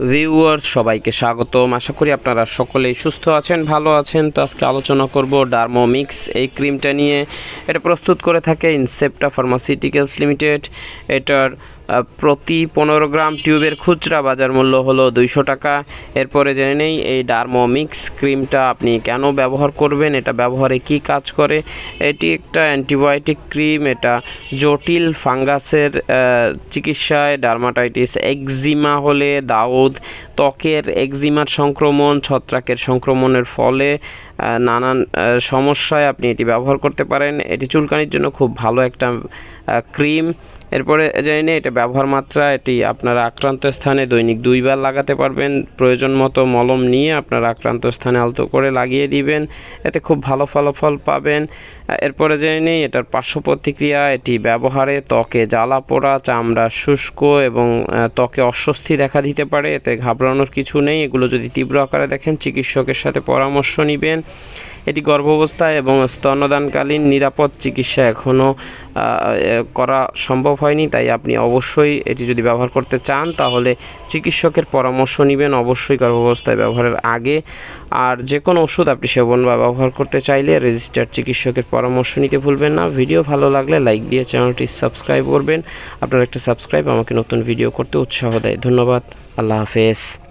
Viewers সবাইকে স্বাগতম। আশা করি আপনারা সকলেই সুস্থ আছেন, ভালো আছেন। তো আজকে আলোচনা করব ডার্মোমিক্স এই ক্রিমটা নিয়ে। এটা প্রস্তুত করে থাকে ইনসেপ্টা ফার্মাসিউটিক্যালস লিমিটেড এটার প্রতি পনেরো গ্রাম টিউবের খুচরা বাজার মূল্য হলো দুইশো টাকা। এরপরে জেনে নেই, এই ডার্মোমিক্স ক্রিমটা আপনি কেন ব্যবহার করবেন? এটা ব্যবহারে কি কাজ করে? এটি একটা অ্যান্টিবায়োটিক ক্রিম, এটা জটিল ফাঙ্গাসের চিকিৎসায় ডার্মাটাইটিস, একজিমা হলে দাউদ, ত্বকের একজিমার সংক্রমণ, ছত্রাকের সংক্রমণের ফলে নানান সমস্যায় আপনি এটি ব্যবহার করতে পারেন। এটি চুলকানির জন্য খুব ভালো একটা ক্রিম। এরপরে জানি না, এটা ব্যবহার মাত্রা, এটি আপনারা আক্রান্ত স্থানে দৈনিক দুইবার লাগাতে পারবেন। প্রয়োজন মতো মলম নিয়ে আপনারা আক্রান্ত স্থানে আলতো করে লাগিয়ে দিবেন। এতে খুব ভালো ফলাফল পাবেন। এরপরে জেনে নিই এটার পার্শ্ব প্রতিক্রিয়া, এটি ব্যবহারে ত্বকে জ্বালা পোড়া, চামড়া শুষ্ক এবং ত্বকে অস্বস্তি দেখা দিতে পারে। এতে ঘাবড়ানোর কিছু নেই। এগুলো যদি তীব্র আকারে দেখেন, চিকিৎসকের সাথে পরামর্শ নেবেন। এটি গর্ভাবস্থায় এবং স্তন্যদানকালীন নিরাপদ চিকিৎসা এখনও করা সম্ভব হয়নি, তাই আপনি অবশ্যই এটি যদি ব্যবহার করতে চান, তাহলে চিকিৎসকের পরামর্শ নেবেন অবশ্যই গর্ভাবস্থায় ব্যবহারের আগে। আর যে কোনো ওষুধ আপনি সেবন বা ব্যবহার করতে চাইলে রেজিস্টার্ড চিকিৎসকের পরামর্শ নিতে ভুলবেন না। ভিডিও ভালো লাগলে লাইক দিয়ে চ্যানেলটি সাবস্ক্রাইব করবেন। আপনার একটা সাবস্ক্রাইব আমাকে নতুন ভিডিও করতে উৎসাহ দেয়। ধন্যবাদ। আল্লাহ হাফেজ।